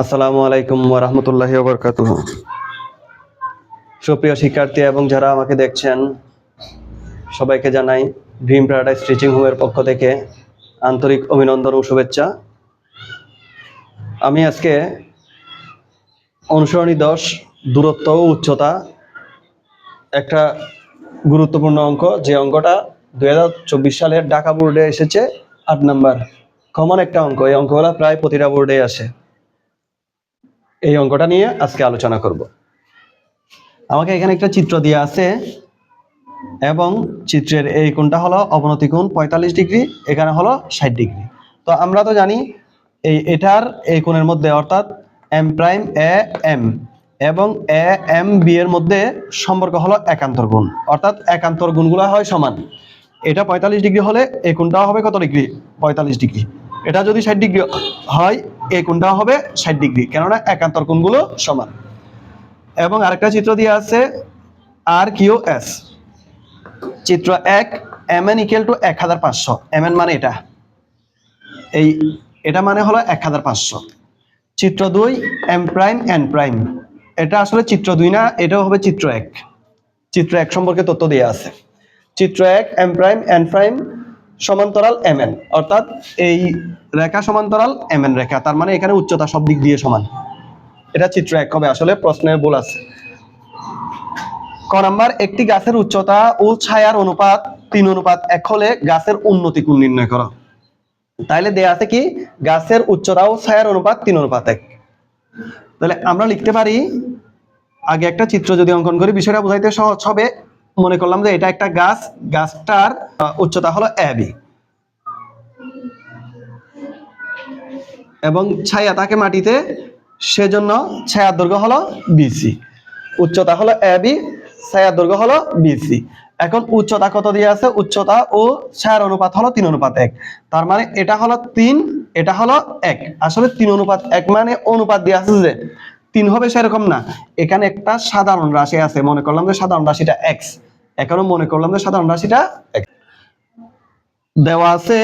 আসসালামু আলাইকুম ওরহমতুল্লাহ বরকাত সুপ্রিয় শিক্ষার্থী এবং যারা আমাকে দেখছেন, সবাইকে জানাই ড্রিম প্যারাডাইস টিচিং হোমের পক্ষ থেকে আন্তরিক অভিনন্দন ও শুভেচ্ছা। আমি আজকে অনুসরণী দশ, দূরত্ব ও উচ্চতা একটা গুরুত্বপূর্ণ অঙ্ক। যে অঙ্কটা দুই হাজার চব্বিশ সালের ঢাকা বোর্ডে এসেছে, আট নাম্বার। কমন একটা অঙ্ক। এই অঙ্কগুলো প্রায় প্রতিটা বোর্ডে আসে। এই অঙ্কটা নিয়ে আজকে আলোচনা করব। আমাকে এখানে একটা চিত্র দেওয়া আছে এবং চিত্রের এই কোণটা হলো অবনতি কোণ পঁয়তাল্লিশ ডিগ্রি, এখানে হলো ষাট ডিগ্রি। তো আমরা তো জানি এই এটার এই কোণের মধ্যে অর্থাৎ এম প্রাইম এ এম এবং এ এম বি এর মধ্যে সম্পর্ক হলো একান্তর গুণ অর্থাৎ একান্তর গুণগুলো হয় সমান। এটা পঁয়তাল্লিশ ডিগ্রি হলে এই কোণটাও হবে কত ডিগ্রি? পঁয়তাল্লিশ ডিগ্রি। এটা যদি ষাট ডিগ্রি হয় এই কোণটাও হবে? ষাট ডিগ্রি। কেননা একান্তর কোণগুলো সমান। এবং আরেকটা চিত্র দিয়ে আছে আর কিউ এস চিত্র এক এম এন ইকুয়াল টু এক হাজার পাঁচশো। এম এন মানে এটা। এই এটা মানে হলো এক হাজার পাঁচশো। চিত্র দুই এম প্রাইম এন প্রাইম এটা আসলে চিত্র দুই না, এটাও হবে চিত্র এক। চিত্র এক সম্পর্কে তথ্য দেওয়া আছে। চিত্র এক এম প্রাইম এন প্রাইম সমান্তরাল এম এন অর্থাৎ এই রেখা সমান্তরাল এম এন রেখা, তার মানে এখানে উচ্চতা সব দিক দিয়ে সমান। এটা চিত্র এক হবে, আসলে প্রশ্নের ভুল আছে। ক নাম্বার, একটি গাছের উচ্চতা ও ছায়ার অনুপাত তিন অনুপাত এক হলে গাছের উন্নতি কোণ নির্ণয় করো। তাইলে দেয়া আছে কি, গাছের উচ্চতা ও ছায়ার অনুপাত তিন অনুপাত এক। তাহলে আমরা লিখতে পারি, আগে একটা চিত্র যদি অঙ্কন করি, বিষয়টা বোঝাইতে সহজ হবে। মনে করলাম যে এটা একটা গাছ, গাছটার উচ্চতা হলো এ বি এবং ছায়া থাকে মাটিতে, সেজন্য ছায়ার দৈর্ঘ্য হলো বিসি উচ্চতা হলো এ বি ছায়ার দৈর্ঘ্য হলো বিসি এখন উচ্চতা কত দিয়ে আছে? উচ্চতা ও ছায়ার অনুপাত হলো তিন অনুপাত এক। তার মানে এটা হলো তিন, এটা হলো এক। আসলে তিন অনুপাত এক মানে অনুপাত দিয়ে আছে যে তিন হবে সেরকম না। এখানে একটা সাধারণ রাশি আছে, মনে করলাম যে সাধারণ রাশিটা এক্স এখানে মনে করলাম যে সাধারণ রাশিটা দেওয়া আছে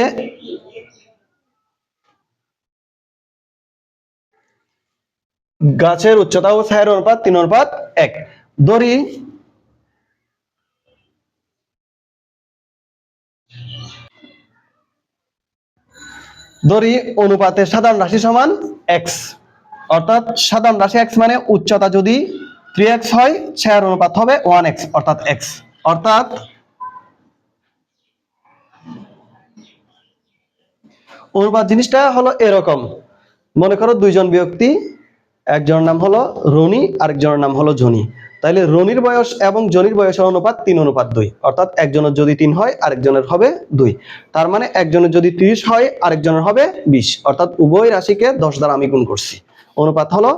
গাছের উচ্চতা ও ছায়ের অনুপাত তিন অনুপাত এক। দড়ি দড়ি অনুপাতের সাধারণ রাশি সমান এক্স অর্থাৎ সাধারণ রাশি এক্স মানে উচ্চতা যদি থ্রি এক্স হয় ছায়ার অনুপাত হবে ওয়ান এক্স অর্থাৎ এক্স অর্থাৎ অনুপাত জিনিসটা হলো এরকম। মনে করো দুইজন ব্যক্তি একজনের নাম হলো রনি, আরেকজনের নাম হলো জনি। তাইলে রনির বয়স এবং জনির বয়সের অনুপাত তিন, অনুপাত দুই। অর্থাৎ একজনের যদি তিন হয়, আরেকজনের হবে দুই। তার মানে একজনের যদি ত্রিশ হয়, আরেকজনের হবে বিশ। অর্থাৎ উভয় রাশিকে দশ দ্বারা আমি গুণ করছি। অনুপাত হলো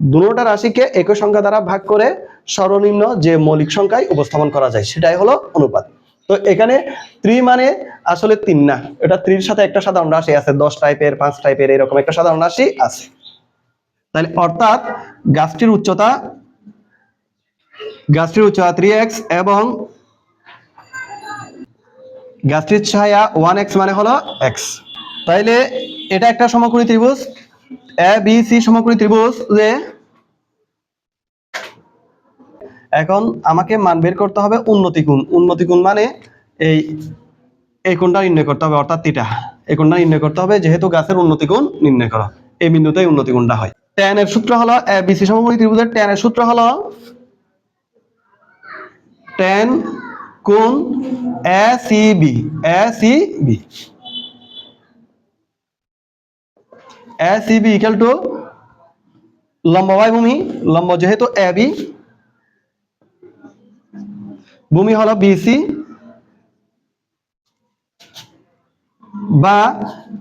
দুটা রাশিকে একই সংখ্যা দ্বারা ভাগ করে সর্বনিম্ন যে মৌলিক সংখ্যায় উপস্থাপন করা যায়, সেটাই হলো অনুপাত। তো এখানে ত্রি মানে আসলে তিন না, এটা ত্রির সাথে একটা সাধারণ রাশি আছে, দশ টাইপের, পাঁচ টাইপের, এরকম একটা সাধারণ রাশি আছে। তাহলে অর্থাৎ গাছটির উচ্চতা গাছটির উচ্চতা থ্রি এক্স এবং গাছটির ছায়া ওয়ান এক্স মানে হলো এক্স তাইলে এটা একটা সমকোণী ত্রিভুজ এ বি সি সমকোণী ত্রিভুজ যে এখন আমাকে মান বের করতে হবে উন্নতি কোণ উন্নতি কোণ মানে এই এই কোণটা নির্ণয় করতে হবে, অর্থাৎ তিটা এই কোণটা নির্ণয় করতে হবে যেহেতু গাছের উন্নতি কোণ নির্ণয় করা। এই বিন্দুতেই উন্নতি কোণটা হয়। tan এর সূত্র হলো এ বি সি সমকোণী ত্রিভুজের tan এর সূত্র হলো tan কোণ A C B A C B A C B equal to লম্ব বাই ভূমি, লম্ব যেহেতু এ বি ভূমি হলো বিসি বা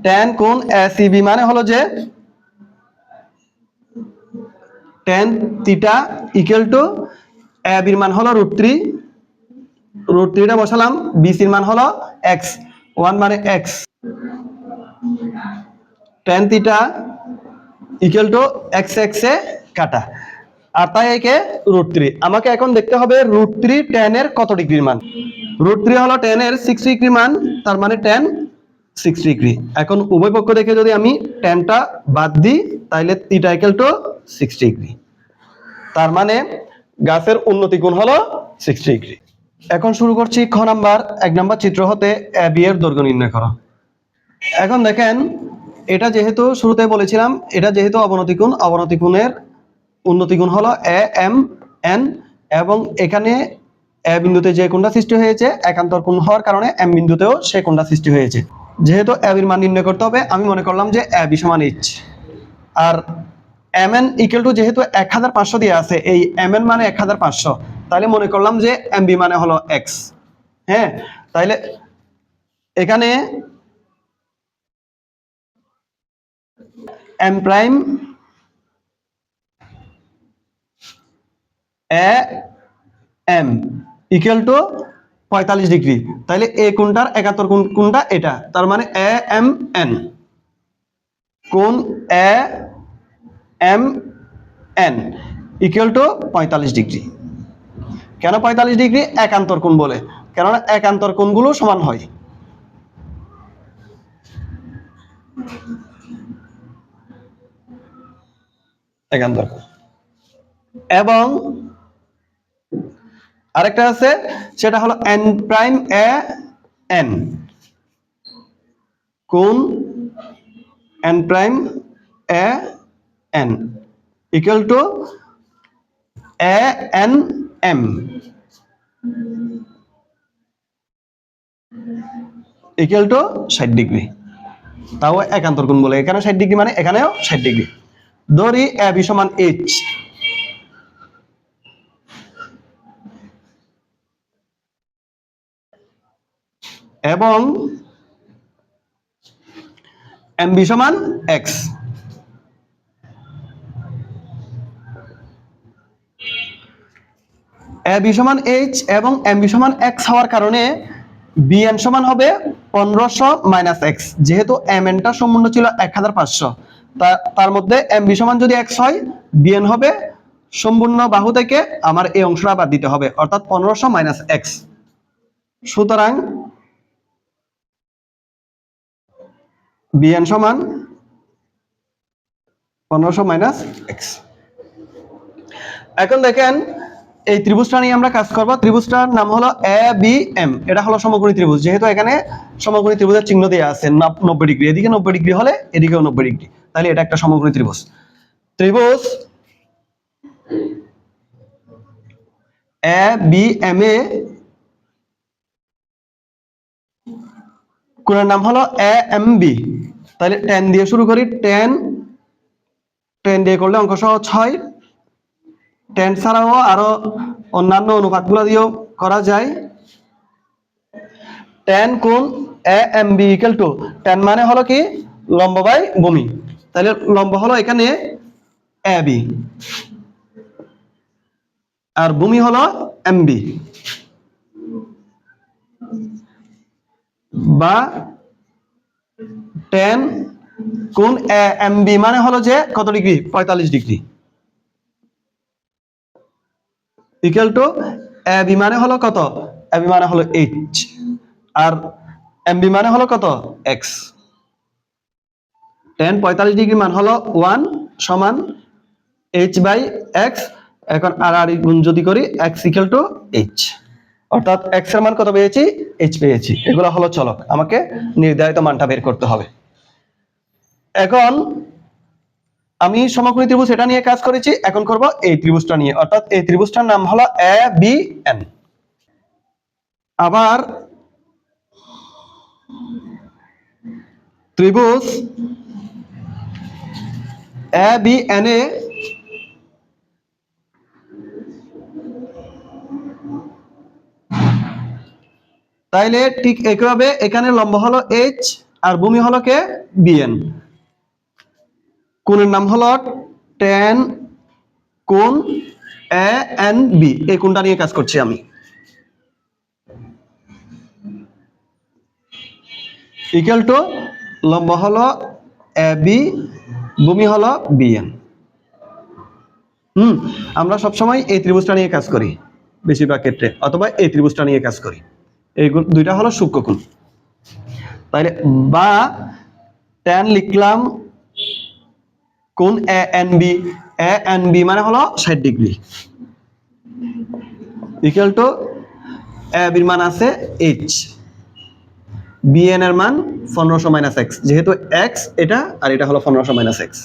tan কোণ এসিবি মানে হলো যে tan theta equal to A বির মান হলো রুট থ্রি রুট থ্রিটা বসালাম বিসির মান হলো এক্স ওয়ান মানে x tan theta equal to x x কাটা। আর তাই একে রুট থ্রি আমাকে এখন দেখতে হবে রুট থ্রি টেন এর কত ডিগ্রির মান। রুট থ্রি হলো টেন এর সিক্স ডিগ্রি মান, তার মানে টেন সিক্স ডিগ্রি। এখন উভয় পক্ষ দেখে যদি আমি টেনটা বাদ দিই, তাইলে theta equal to sixty degree. তার মানে গাছের উন্নতি গুণ হলো সিক্সটি ডিগ্রি। এখন শুরু করছি খ নাম্বার। এক নাম্বার চিত্র হতে এ বি এর দৈর্ঘ্য নির্ণয় করা। এখন দেখেন এটা যেহেতু শুরুতে বলেছিলাম, এটা যেহেতু অবনতি কোণ অবনতি কোণের উন্নতি কোণ হলো এ এম এন এবং এখানে এ বিন্দুতে যে কোণটা সৃষ্টি হয়েছে, একান্তর কোণ হওয়ার কারণে এম বিন্দুতেও সে কোণটা সৃষ্টি হয়েছে। যেহেতু এ বির মান নির্ণয় করতে হবে, আমি মনে করলাম যে এ সমান এইচ আর এম এন ইকুয়াল টু যেহেতু এক হাজার পাঁচশো দিয়ে আছে, এই এম এন মানে এক হাজার পাঁচশো, তাহলে মনে করলাম যে এম বি মানে হলো এক্স হ্যাঁ তাইলে এখানে M prime A M equal to পঁয়তাল্লিশ ডিগ্রি তাহলে এ কোনটার? একাত্তর কোন, কোনটা? এটা। তার মানে এ এম এন কোন? A M N equal to পঁয়তাল্লিশ ডিগ্রি কেন পঁয়তাল্লিশ ডিগ্রি একান্তর কোণ বলে। কেননা একান্তর কোণগুলো সমান হয়। একান্তর কোণ এবং আরেকটা আছে, সেটা হলো এন প্রাইম এ এন কোন N prime A N equal to A N M equal to ষাট ডিগ্রি তাও একান্তর কোণ বলে এখানে ষাট ডিগ্রি মানে এখানেও ষাট ডিগ্রি ধরি এ বি সমান এইচ এবং এম বি সমান এক্স এ বি সমান এইচ এবং এম বি সমান এক্স হওয়ার কারণে বি এন সমান হবে পনেরোশো মাইনাস এক্স যেহেতু এম এনটা সম্পূর্ণ ছিল এক হাজার পাঁচশো। তার মধ্যে এম বি সমান যদি এক্স হয় বি এন হবে, সম্পূর্ণ বাহু থেকে আমার এই অংশটা বাদ দিতে হবে, অর্থাৎ পনেরোশো মাইনাস এক্স সুতরাং বিএন সমান পনেরোশো মাইনাস এক্স এখন দেখেন, এই ত্রিভুজটা নিয়ে আমরা কাজ করব। ত্রিভুজটার নাম হলো এ বি এম এটা হলো সমকোণী ত্রিভুজ। যেহেতু এখানে সমকোণী ত্রিভুজের চিহ্ন দেওয়া আছে, নব- নব্বই ডিগ্রি। এদিকে নব্বই ডিগ্রি হলে এদিকেও নব্বই ডিগ্রি। তাহলে এটা একটা সমকোণী ত্রিভুজ। ত্রিভুজ এ বি এম এ কোণের নাম হলো এ এম বি তাহলে টেন দিয়ে শুরু করি টেন টেন দিয়ে করলে অঙ্ক সহজ হয়। টেন ছাড়াও আরও অন্যান্য অনুপাতগুলো দিয়েও করা যায়। টেন কোণ A M B equal to tan মানে হলো কি? লম্ব বাই ভূমি। তাহলে লম্ব হলো এখানে এ বি আর ভূমি হলো এমবি বা টেন কোন এম বি মানে হলো যে কত ডিগ্রি? পঁয়তাল্লিশ degree. Equal to A B মানে হলো কত? এ বি মানে হলো এইচ আর এম বি মানে হলো কত? এক্স টেন পঁয়তাল্লিশ ডিগ্রি মান হলো ওয়ান সমান এইচ বাই এক্স এখন আর আর গুণ যদি করি এক্স ইকুয়াল টু এইচ অর্থাৎ এক্সের মান কত পেয়েছি? এইচ পেয়েছি। এগুলো হলো চলক। আমাকে নির্ধারিত মানটা বের করতে হবে। এখন আমি সমকোণী ত্রিভুজ এটা নিয়ে কাজ করেছি, এখন করব এই ত্রিভুজটা নিয়ে। অর্থাৎ এই ত্রিভুজটার নাম হলো এ বি এন আবার ত্রিভুজ এ বি এন এ তাইলে ঠিক একইভাবে এখানে লম্ব হলো এইচ আর ভূমি হলো কে? বিএন কোণের নাম হলো টেন কোণ এ এন বি এই কোণটা নিয়ে কাজ করছি আমি। ইকুয়াল টু লম্ব হলো এ বি ভূমি হলো বিএন হুম, আমরা সবসময় এই ত্রিভুজটা নিয়ে কাজ করি, বেশিরভাগ ক্ষেত্রে, অথবা এই ত্রিভুজটা নিয়ে কাজ করি। এই দুইটা হলো সূক্ষ্মকোণ তাইলে বা ট্যান লিখলাম কোন A N B A N B মানে হলো ষাট ডিগ্রি। ইকুয়াল টু এ বির মান আছে এইচ বি এন এর মান পনেরোশো মাইনাস এক্স যেহেতু এক্স এটা আর এটা হলো পনেরোশো মাইনাস এক্স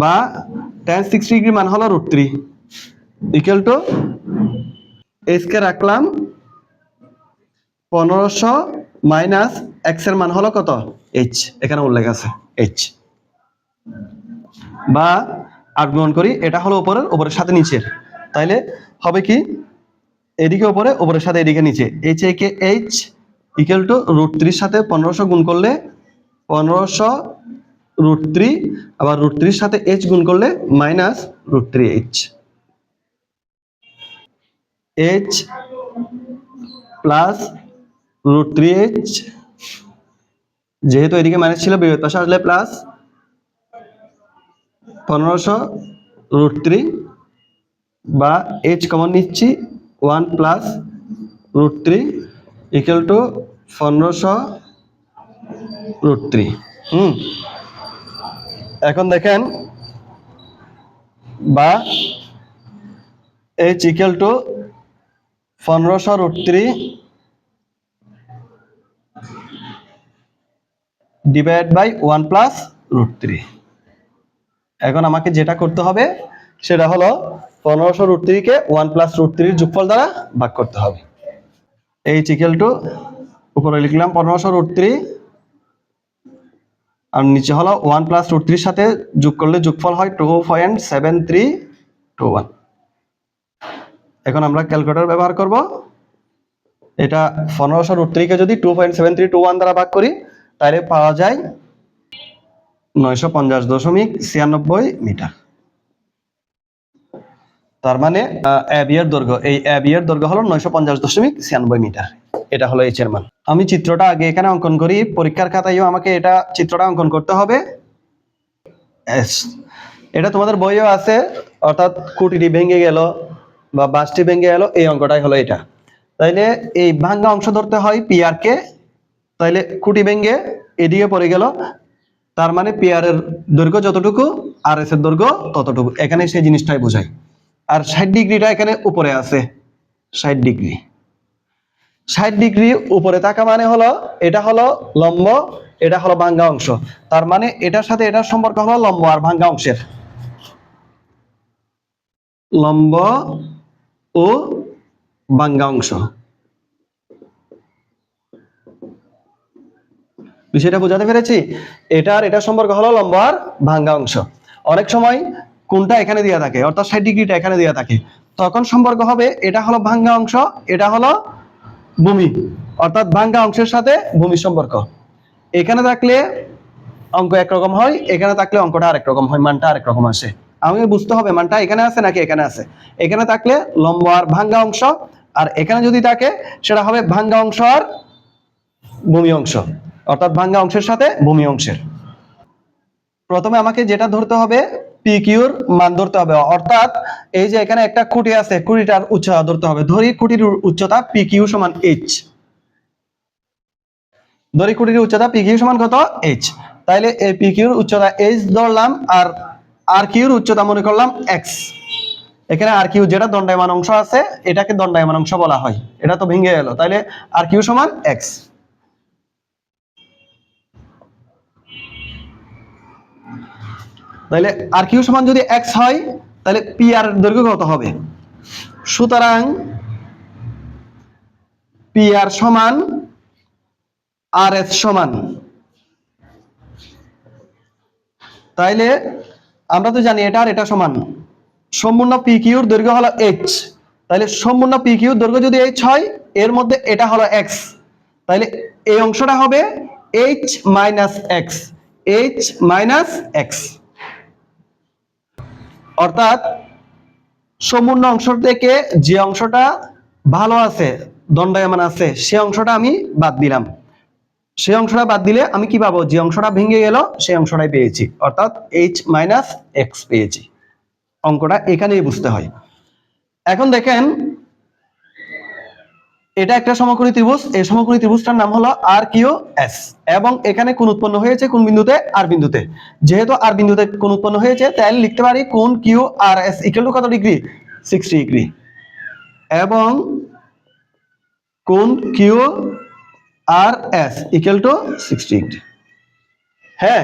বা টেন সিক্সটি ডিগ্রি মান হলো রুট থ্রি ইকুয়াল টু এইচকে রাখলাম পনেরোশো মাইনাস এক্সের মান হলো কত? এইচ এখানে উল্লেখ আছে এইচ বা আট গ্রহণ করি, এটা হলো উপরের উপরের সাথে নিচের। তাইলে হবে কি? এদিকে উপরে উপরের সাথে এদিকে নিচে। এইচ এ কে এইচ ইকুয়াল টু রুট সাথে পনেরোশো গুণ করলে পনেরোশো রুট থ্রি আবার রুট থ্রির সাথে এইচ গুণ করলে minus root three H H plus root three H যেহেতু এদিকে মাইনাস ছিল পাশে আসলে প্লাস পনেরোশো রুট থ্রি বা এইচ কমন নিচ্ছি one plus root three equal to পনেরোশো রুট থ্রি হুম? এখন দেখেন, বা এইচ ইকুয়াল টু পনেরোশো root three divide by one plus root three এখন আমাকে যেটা করতে হবে সেটা হলো পনেরোশো রুট থ্রিকে ওয়ান প্লাস রুট থ্রির যুগফল দ্বারা ভাগ করতে হবে। এই ইকুয়াল টু উপরে লিখলাম পনেরোশো রুট থ্রি আর নিচে হলো ওয়ান প্লাস রুট থ্রির সাথে যোগ করলে যোগফল হয় two point seven three two one এখন আমরা ক্যালকুলেটর ব্যবহার করব। এটা পনেরোশো রুট থ্রিকে যদি two point seven three two one দ্বারা ভাগ করি, তাহলে পাওয়া যায় নয়শো পঞ্চাশ দশমিক ছিয়ানব্বই মিটার। তার মানে অ্যাবিয়ার দৈর্ঘ্য, এই অ্যাবিয়ার দৈর্ঘ্য হলো নয়শো পঞ্চাশ দশমিক ছিয়ানব্বই মিটার। এটা হলো এইচ এর মান আমি চিত্রটা আগে এখানে অঙ্কন করি, পরীক্ষার খাতায়ও আমাকে এটা চিত্রটা অঙ্কন করতে হবে। এটা তোমাদের বইও আছে, অর্থাৎ কুটিটি ভেঙে গেল বা বাসটি ভেঙে গেল, এই অঙ্কটাই হলো এটা। তাইলে এই ভাঙ্গা অংশ ধরতে হয় পিআর কে তাইলে কুটি ভেঙে এদিকে পড়ে গেল, তার মানে পিয়ারের দৈর্ঘ্য যতটুকু আর এস এর দৈর্ঘ্য ততটুকু। এখানে সেই জিনিসটাই বোঝায়। আর ষাট ডিগ্রিটা এখানে উপরে আছে। ষাট ডিগ্রি। ষাট ডিগ্রি উপরে থাকা মানে হলো, এটা হলো লম্ব, এটা হলো ভাঙ্গা অংশ। তার মানে এটার সাথে এটার সম্পর্ক হলো লম্ব আর ভাঙ্গা অংশের। লম্ব ও ভাঙ্গা অংশ। বিষয়টা বোঝাতে পেরেছি? এটার এটার সম্পর্ক হলো লম্ব আর ভাঙ্গা অংশ। অনেক সময় কোনটা এখানে দেওয়া থাকে? অর্থাৎ ষাট ডিগ্রিটা এখানে দেওয়া থাকে। তখন সম্পর্ক হবে, এটা হলো ভাঙ্গা অংশ, এটা হলো ভূমি। অর্থাৎ ভাঙ্গা অংশের সাথে ভূমি সম্পর্ক। এখানে থাকলে অঙ্ক একরকম হয়, এখানে থাকলে অঙ্কটা আরেক রকম হয়, মানটা আরেক রকম আসে। আমাকে বুঝতে হবে, মানটা এখানে আছে নাকি এখানে আছে? এখানে থাকলে লম্ব আর ভাঙ্গা অংশ, আর এখানে যদি থাকে, সেটা হবে ভাঙ্গা অংশ আর ভূমি অংশ। অর্থাৎ ভাঙ্গা অংশের সাথে ভূমি অংশের। প্রথমে আমাকে যেটা ধরতে হবে পি কিউর মান ধরতে হবে। অর্থাৎ এই যে এখানে একটা খুঁটি আছে, খুঁটিটার উচ্চতা ধরতে হবে। ধরি খুঁটির উচ্চতা পি কিউ সমান এইচ ধরি খুঁটির উচ্চতা পিকিউ সমান কত? এইচ তাইলে এই পিকিউর উচ্চতা এইচ ধরলাম আর আর কিউর উচ্চতা মনে করলাম এক্স এখানে আর কিউ যেটা দণ্ডায়মান অংশ আছে, এটাকে দণ্ডায়মান অংশ বলা হয়। এটা তো ভেঙে গেল। তাইলে আর কিউ সমান এক্স তাহলে আর কিউ সমান যদি এক্স হয়, তাহলে পি আর দৈর্ঘ্য কত হবে? সুতরাং পি আর সমান আর এস সমান। তাইলে আমরা তো জানি এটা আর এটা সমান। সম্পূর্ণ পি কিউর দৈর্ঘ্য হলো এইচ তাহলে সম্পূর্ণ পি কিউর দৈর্ঘ্য যদি এইচ হয়, এর মধ্যে এটা হলো এক্স তাহলে এই অংশটা হবে H minus x H minus x অর্থাৎ সম্পূর্ণ অংশ থেকে যে অংশটা ভালো আছে, দণ্ডায়মান আছে, সে অংশটা আমি বাদ দিলাম। সে অংশটা বাদ দিলে আমি কি পাবো? যে অংশটা ভেঙে গেল সেই অংশটাই পেয়েছি। অর্থাৎ এইচ মাইনাস এক্স পেয়েছি। অঙ্কটা এখানেই বুঝতে হয়। এখন দেখেন এটা একটা সমকোণী ত্রিভুজ। এই সমকোণী ত্রিভুজটার নাম হলো আর কিউ এস। এবং এখানে কোন উৎপন্ন হয়েছে কোন বিন্দুতে? আর বিন্দুতে। যেহেতু আর বিন্দুতে কোন উৎপন্ন হয়েছে, তাহলে লিখতে পারি কোন Q R S equal to কত ডিগ্রি? Sixty degree. এবং কোন Q R S equal to sixty degree. হ্যাঁ?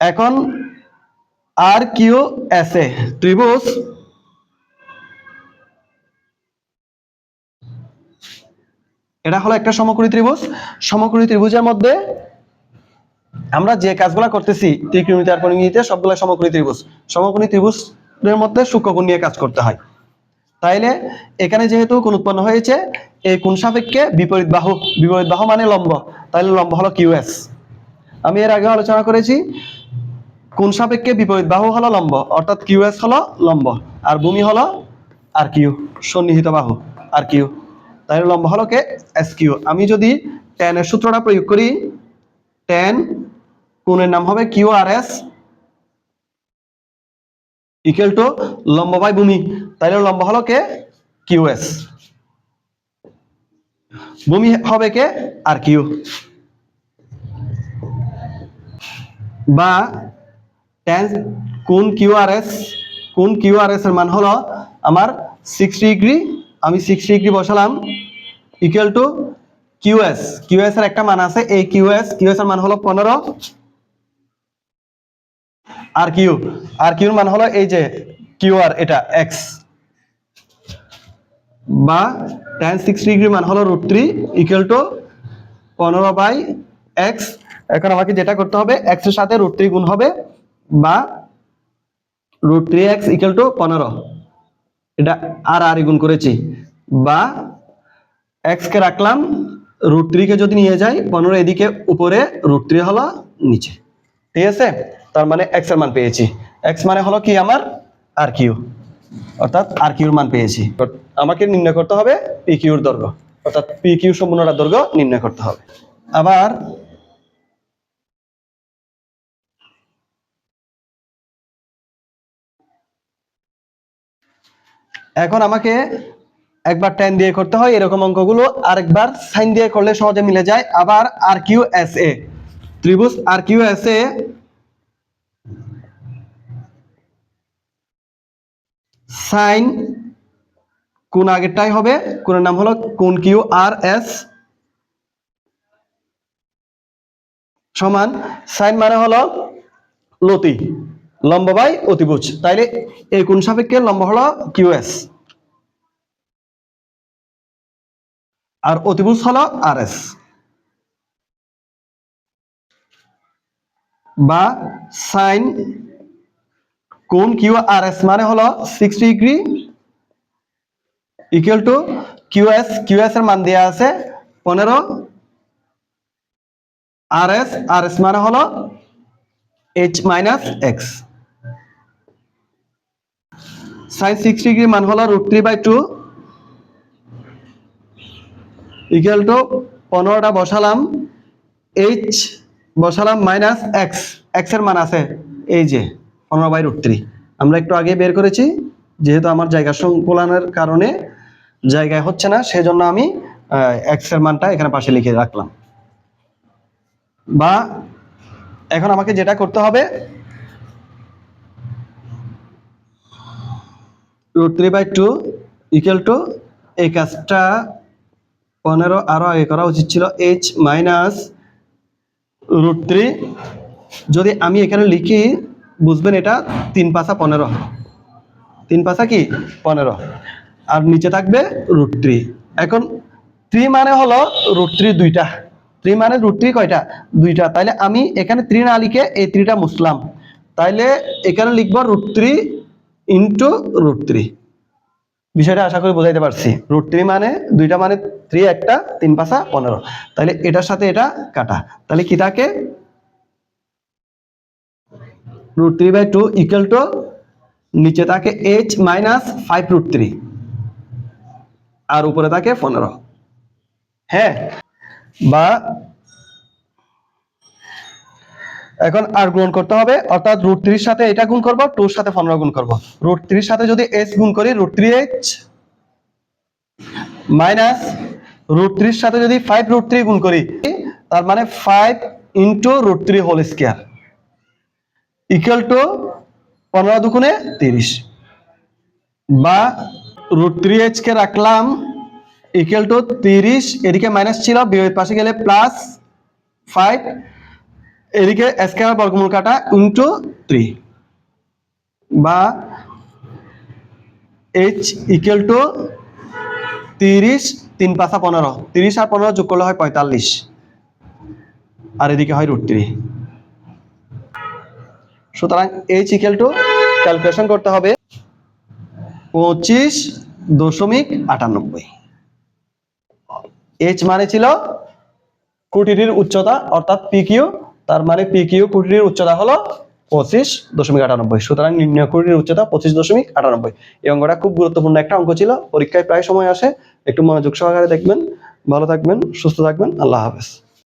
এখন আর কিউ এস এ ত্রিভুজ এটা হলো একটা সমকোণী ত্রিভুজ। সমকোণী ত্রিভুজের মধ্যে আমরা যে কাজগুলো করতেছি, ত্রিকোণমিতি আর পরিমিতিতে সবগুলো সমকোণী ত্রিভুজ। সমকোণী ত্রিভুজের মধ্যে সূক্ষ্মকোণ নিয়ে কাজ করতে হয়। তাইলে এখানে যেহেতু কোণ উৎপন্ন হয়েছে, এই কোণ সাপেক্ষে বিপরীত বাহু বিপরীত বাহু মানে লম্ব। তাইলে লম্ব হলো কিউএস আমি এর আগে আলোচনা করেছি, কোণ সাপেক্ষে বিপরীত বাহু হলো লম্ব, অর্থাৎ কিউএস হলো লম্ব, আর ভূমি হলো আর কিউ, সন্নিহিত বাহু, আর কিউ। তাহলে লম্বা হলো কে? এস কিউ আমি যদি টেন এর সূত্রটা প্রয়োগ করি টেন কোণের নাম হবে Q R S equal to লম্ব বাই ভূমি। তাহলে লম্বা হলো কে? কিউএস ভূমি হবে কে? আর কিউ বা টেন কোন কিউ আর এস কোন কিউ আর এস এর মান হলো আমার সিক্সটি ডিগ্রি আমি সিক্সটি ডিগ্রি বসালাম ইকুয়াল টু কিউএস কিউএস এর একটা মান আছে, এই কিউএস কিউএস এর মান হলো পনেরো আর কিউ আর কিউর মান হলো এই যে কিউ আর এটা এক্স বা টেন সিক্সটি ডিগ্রি মান হলো রুট থ্রি ইকুয়াল টু পনেরো বাই এক্স এখন আমাকে যেটা করতে হবে এক্সের সাথে রুট থ্রি গুণ হবে, বা root three x equal to পনেরো। এটা আর আর গুণ করেছি। বা এক্স কে রাখলাম রুট থ্রি কে যদি নিয়ে যাই, পনেরো এদিকে, উপরে রুট থ্রি হলো নিচে। ঠিক আছে? তার মানে এক্সের মান পেয়েছি। এক্স মানে হলো কি আমার? আর কিউ অর্থাৎ আর কিউর মান পেয়েছি। আমাকে নির্ণয় করতে হবে পি কিউর দৈর্ঘ্য। অর্থাৎ পি কিউ সম্পূর্ণটা দৈর্ঘ্য নির্ণয় করতে হবে। আবার এখন আমাকে একবার টেন দিয়ে করতে হয়, এরকম অঙ্কগুলো আরেকবার সাইন দিয়ে করলে সহজে মিলে যায়। আবার আর কিউ এস এ ত্রিভুজ আর কিউ এস এ সাইন কোন আগেরটাই হবে, কোনের নাম হলো কোন কিউ আর এস সমান সাইন মানে হলো লতি। লম্ব বাই অতিভুজ। তাইলে এই কোন সাপেক্ষে লম্ব হলো কিউ এস। আর অতিভুজ হলো আর এস। বা সাইন কোন কিউ আর এস মানে হলো sixty degree equal to Q S. Q S এর মান দেওয়া আছে পনেরো। আর এস আর এস মানে হলো H minus x sine six degree মান হলো root three by two equal to পনেরোটা বসালাম এইচ বসালাম মাইনাস এক্স এক্সের মান আছে এই যে, পনেরো বাই রুট থ্রি আমরা একটু আগে বের করেছি, যেহেতু আমার জায়গা সংকুলনের কারণে জায়গায় হচ্ছে না, সেজন্য আমি এক্সের মানটা এখানে পাশে লিখে রাখলাম। বা এখন আমাকে যেটা করতে হবে root three by two equal to এই কাজটা পনেরো আরও আগে করা উচিত ছিল এইচ মাইনাস রুট থ্রি যদি আমি এখানে লিখি, বুঝবেন এটা তিন পাশা পনেরো। তিন পাশা কি? পনেরো। আর নিচে থাকবে রুট থ্রি এখন থ্রি মানে হলো রুট থ্রি দুইটা। থ্রি মানে রুট থ্রি কয়টা? দুইটা। তাইলে আমি এখানে থ্রি না লিখে এই থ্রিটা মুসলাম তাইলে এখানে লিখব root three into root three বিষয়টা আশা করি বোঝাইতে পারছি। রুট থ্রি মানে দুইটা মানে থ্রি একটা, তিন পাশা পনেরো। তাহলে এটার সাথে এটা কাটা। তাহলে কি থাকে? Root three by two equal to নিচে থাকে H minus five root three আর উপরে থাকে পনেরো। হ্যাঁ? বা এখন আর গুণ করতে হবে, অর্থাৎ রুট থ্রির সাথে এটা গুণ করব টুর সাথে পনেরো গুণ করব। রুট থ্রির সাথে যদি এস গুণ করি root three H minus root থ্রির সাথে যদি ফাইভ রুট থ্রি গুণ করি, তার মানে five into root three whole square equal to পনেরো দুগুণে তিরিশ। বা রুট থ্রি এইচকে রাখলাম ইকুয়াল টু তিরিশ, এদিকে মাইনাস ছিল, বিপরীত পাশে গেলে প্লাস ফাইভ এদিকে স্কোয়ার বর্গমূল কাটা ইন্টু থ্রি বা এইচ ইকুয়াল টু তিরিশ, তিন পাঁচা পনেরো। তিরিশ আর পনেরো যোগ করলে হয় পঁয়তাল্লিশ। আর এদিকে হয় রুট থ্রি সুতরাং এইচ ইকুয়াল টু ক্যালকুলেশন করতে হবে পঁচিশ দশমিক আটানব্বই। এইচ মানে ছিল কুটিটির উচ্চতা, অর্থাৎ পি কিউ তার মানে পি কিউ কুটিটির উচ্চতা হলো পঁচিশ দশমিক আটানব্বই। সুতরাং নির্ণয় কুটির উচ্চতা পঁচিশ দশমিক আটানব্বই। এই অঙ্কটা খুব গুরুত্বপূর্ণ একটা অঙ্ক ছিল। পরীক্ষায় প্রায় সময় আসে। একটু মনোযোগ সহকারে দেখবেন। ভালো থাকবেন, সুস্থ থাকবেন। আল্লাহ হাফেজ।